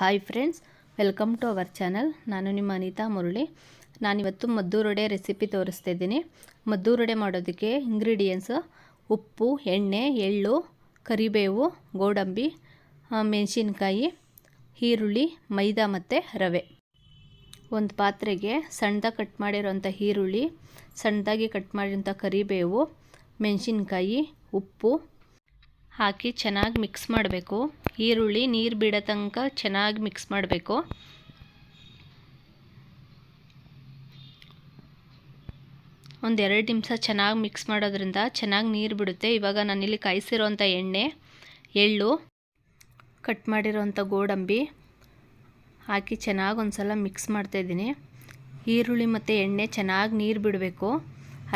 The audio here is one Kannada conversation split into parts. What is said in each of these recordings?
Hi friends welcome to our channel ನಾನು ನಿಮ್ಮ ಅನಿತಾ ಮುರಳಿ. ನಾನಿವತ್ತು ಮದ್ದೂರೊಡೆ ರೆಸಿಪಿ ತೋರಿಸ್ತಾ ಇದ್ದೀನಿ. ಮದ್ದೂರೊಡೆ ಮಾಡೋದಕ್ಕೆ ಇಂಗ್ರೀಡಿಯೆಂಟ್ಸು ಉಪ್ಪು, ಎಣ್ಣೆ, ಎಳ್ಳು, ಕರಿಬೇವು, ಗೋಡಂಬಿ ಮೆಣಸಿನ್ಕಾಯಿ, ಈರುಳ್ಳಿ, ಮೈದಾ ಮತ್ತು ರವೆ. ಒಂದು ಪಾತ್ರೆಗೆ ಸಣ್ಣದಾಗಿ ಕಟ್ ಮಾಡಿರೋಂಥ ಈರುಳ್ಳಿ, ಸಣ್ಣದಾಗಿ ಕಟ್ ಮಾಡಿರೋಂಥ ಕರಿಬೇವು, ಮೆಣಸಿನ್ಕಾಯಿ, ಉಪ್ಪು ಹಾಕಿ ಚೆನ್ನಾಗಿ ಮಿಕ್ಸ್ ಮಾಡಬೇಕು. ಈರುಳ್ಳಿ ನೀರು ಬಿಡೋ ತನಕ ಚೆನ್ನಾಗಿ ಮಿಕ್ಸ್ ಮಾಡಬೇಕು. ಒಂದು ಎರಡು ನಿಮಿಷ ಚೆನ್ನಾಗಿ ಮಿಕ್ಸ್ ಮಾಡೋದ್ರಿಂದ ಚೆನ್ನಾಗಿ ನೀರು ಬಿಡುತ್ತೆ. ಇವಾಗ ನಾನಿಲ್ಲಿ ಕಾಯಿಸಿರೋಂಥ ಎಣ್ಣೆ, ಎಳ್ಳು ಕಟ್ ಮಾಡಿರೋವಂಥ ಗೋಡಂಬಿ ಹಾಕಿ ಚೆನ್ನಾಗಿ ಒಂದು ಸಲ ಮಿಕ್ಸ್ ಮಾಡ್ತಾಯಿದ್ದೀನಿ ಈರುಳ್ಳಿ ಮತ್ತು ಎಣ್ಣೆ ಚೆನ್ನಾಗಿ ನೀರು ಬಿಡಬೇಕು.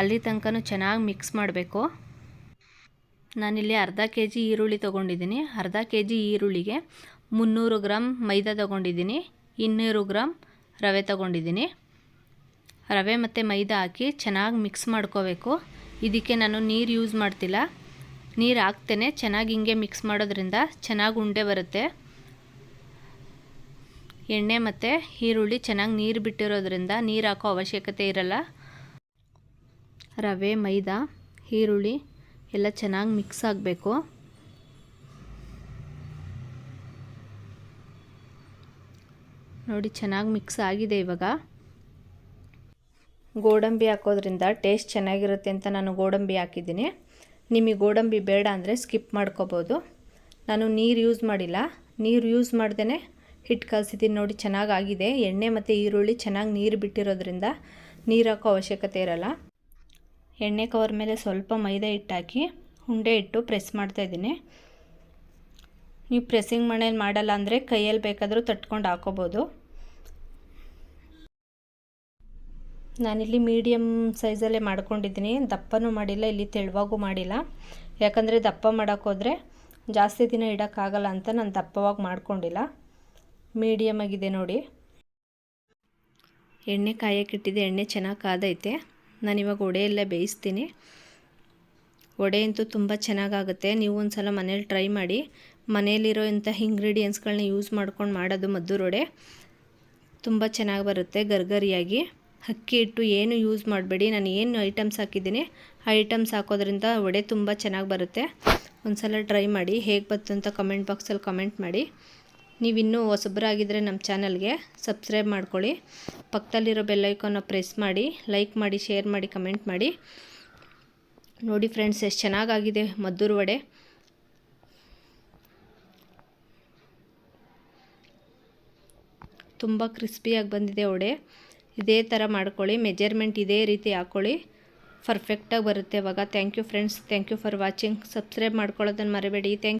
ಅಲ್ಲಿ ತನಕ ಚೆನ್ನಾಗಿ ಮಿಕ್ಸ್ ಮಾಡಬೇಕು. ನಾನಿಲ್ಲಿ ಅರ್ಧ ಕೆ ಜಿ ಈರುಳ್ಳಿ ತೊಗೊಂಡಿದ್ದೀನಿ. ಅರ್ಧ ಕೆ ಜಿ ಈರುಳ್ಳಿಗೆ ಮುನ್ನೂರು ಗ್ರಾಮ್ ಮೈದಾ ತೊಗೊಂಡಿದ್ದೀನಿ. ಇನ್ನೂರು ಗ್ರಾಮ್ ರವೆ ತೊಗೊಂಡಿದ್ದೀನಿ. ರವೆ ಮತ್ತು ಮೈದಾ ಹಾಕಿ ಚೆನ್ನಾಗಿ ಮಿಕ್ಸ್ ಮಾಡ್ಕೋಬೇಕು. ಇದಕ್ಕೆ ನಾನು ನೀರು ಯೂಸ್ ಮಾಡ್ತಿಲ್ಲ. ನೀರು ಹಾಕ್ತೇನೆ. ಚೆನ್ನಾಗಿ ಹಿಂಗೆ ಮಿಕ್ಸ್ ಮಾಡೋದ್ರಿಂದ ಚೆನ್ನಾಗಿ ಉಂಡೆ ಬರುತ್ತೆ. ಎಣ್ಣೆ ಮತ್ತು ಈರುಳ್ಳಿ ಚೆನ್ನಾಗಿ ನೀರು ಬಿಟ್ಟಿರೋದ್ರಿಂದ ನೀರು ಹಾಕೋ ಅವಶ್ಯಕತೆ ಇರಲ್ಲ. ರವೆ, ಮೈದಾ, ಈರುಳ್ಳಿ ಎಲ್ಲ ಚೆನ್ನಾಗಿ ಮಿಕ್ಸ್ ಆಗಬೇಕು. ನೋಡಿ ಚೆನ್ನಾಗಿ ಮಿಕ್ಸ್ ಆಗಿದೆ ಇವಾಗ. ಗೋಡಂಬಿ ಹಾಕೋದ್ರಿಂದ ಟೇಸ್ಟ್ ಚೆನ್ನಾಗಿರುತ್ತೆ ಅಂತ ನಾನು ಗೋಡಂಬಿ ಹಾಕಿದ್ದೀನಿ. ನಿಮಗೆ ಗೋಡಂಬಿ ಬೇಡ ಅಂದರೆ ಸ್ಕಿಪ್ ಮಾಡ್ಕೋಬೋದು. ನಾನು ನೀರು ಯೂಸ್ ಮಾಡಿಲ್ಲ. ನೀರು ಯೂಸ್ ಮಾಡ್ದೇ ಹಿಟ್ಟು ಕಲಸಿದ್ದೀನಿ ನೋಡಿ ಚೆನ್ನಾಗಾಗಿದೆ ಎಣ್ಣೆ ಮತ್ತು ಈರುಳ್ಳಿ ಚೆನ್ನಾಗಿ ನೀರು ಬಿಟ್ಟಿರೋದ್ರಿಂದ ನೀರು ಹಾಕೋ ಅವಶ್ಯಕತೆ ಇರಲ್ಲ. ಎಣ್ಣೆ ಕವರ್ ಮೇಲೆ ಸ್ವಲ್ಪ ಮೈದಾ ಹಿಟ್ಟಾಕಿ ಉಂಡೆ ಇಟ್ಟು ಪ್ರೆಸ್ ಮಾಡ್ತಾಯಿದ್ದೀನಿ ನೀವು ಪ್ರೆಸ್ಸಿಂಗ್ ಮನೇಲಿ ಮಾಡಲ್ಲ ಅಂದರೆ ಕೈಯಲ್ಲಿ ಬೇಕಾದರೂ ತಟ್ಕೊಂಡು ಹಾಕೋಬೋದು. ನಾನಿಲ್ಲಿ ಮೀಡಿಯಮ್ ಸೈಜಲ್ಲೇ ಮಾಡ್ಕೊಂಡಿದ್ದೀನಿ. ದಪ್ಪನೂ ಮಾಡಿಲ್ಲ, ಇಲ್ಲಿ ತೆಳುವಾಗೂ ಮಾಡಿಲ್ಲ. ಯಾಕಂದರೆ ದಪ್ಪ ಮಾಡೋಕ್ಕೋದ್ರೆ ಜಾಸ್ತಿ ದಿನ ಇಡೋಕ್ಕಾಗಲ್ಲ ಅಂತ ನಾನು ದಪ್ಪವಾಗಿ ಮಾಡ್ಕೊಂಡಿಲ್ಲ. ಮೀಡಿಯಮ್ ಆಗಿದೆ ನೋಡಿ. ಎಣ್ಣೆ ಕಾಯಕ್ಕಿಟ್ಟಿದೆ ಎಣ್ಣೆ ಚೆನ್ನಾಗಿ ಕಾದೈತೆ. ನಾನಿವಾಗ ಒಡೆಯಲ್ಲೇ ಬೇಯಿಸ್ತೀನಿ. ವಡೆ ಅಂತೂ ತುಂಬ ಚೆನ್ನಾಗಾಗುತ್ತೆ. ನೀವು ಒಂದು ಸಲ ಮನೇಲಿ ಟ್ರೈ ಮಾಡಿ. ಮನೇಲಿರೋ ಇಂಥ ಇಂಗ್ರೀಡಿಯೆಂಟ್ಸ್ಗಳನ್ನ ಯೂಸ್ ಮಾಡ್ಕೊಂಡು ಮಾಡೋದು ಮದ್ದೂರು ವಡೆ ತುಂಬ ಚೆನ್ನಾಗಿ ಬರುತ್ತೆ ಗರ್ಗರಿಯಾಗಿ. ಅಕ್ಕಿ ಹಿಟ್ಟು ಏನು ಯೂಸ್ ಮಾಡಬೇಡಿ. ನಾನು ಏನು ಐಟಮ್ಸ್ ಹಾಕಿದ್ದೀನಿ ಐಟಮ್ಸ್ ಹಾಕೋದ್ರಿಂದ ವಡೆ ತುಂಬ ಚೆನ್ನಾಗಿ ಬರುತ್ತೆ. ಒಂದು ಸಲ ಟ್ರೈ ಮಾಡಿ. ಹೇಗೆ ಬಂತು ಅಂತ ಕಮೆಂಟ್ ಬಾಕ್ಸಲ್ಲಿ ಕಮೆಂಟ್ ಮಾಡಿ. ನೀವಿನ್ನೂ ಹೊಸಬ್ರಾಗಿದ್ದರೆ ನಮ್ಮ ಚಾನಲ್ಗೆ ಸಬ್ಸ್ಕ್ರೈಬ್ ಮಾಡ್ಕೊಳ್ಳಿ. ಪಕ್ಕದಲ್ಲಿರೋ ಬೆಲ್ಲೈಕನ್ನ ಪ್ರೆಸ್ ಮಾಡಿ ಲೈಕ್ ಮಾಡಿ ಶೇರ್ ಮಾಡಿ ಕಮೆಂಟ್ ಮಾಡಿ. ನೋಡಿ ಫ್ರೆಂಡ್ಸ್ ಎಷ್ಟು ಚೆನ್ನಾಗಾಗಿದೆ ಮದ್ದೂರು ವಡೆ. ತುಂಬ ಕ್ರಿಸ್ಪಿಯಾಗಿ ಬಂದಿದೆ ವಡೆ. ಇದೇ ಥರ ಮಾಡ್ಕೊಳ್ಳಿ ಮೆಜರ್ಮೆಂಟ್ ಇದೇ ರೀತಿ ಹಾಕ್ಕೊಳ್ಳಿ ಪರ್ಫೆಕ್ಟಾಗಿ ಬರುತ್ತೆ ಇವಾಗ. Thank you friends thank you for watching subscribe ಮಾಡ್ಕೊಳ್ಳೋದನ್ನು ಮರಿಬೇಡಿ. ಥ್ಯಾಂಕ್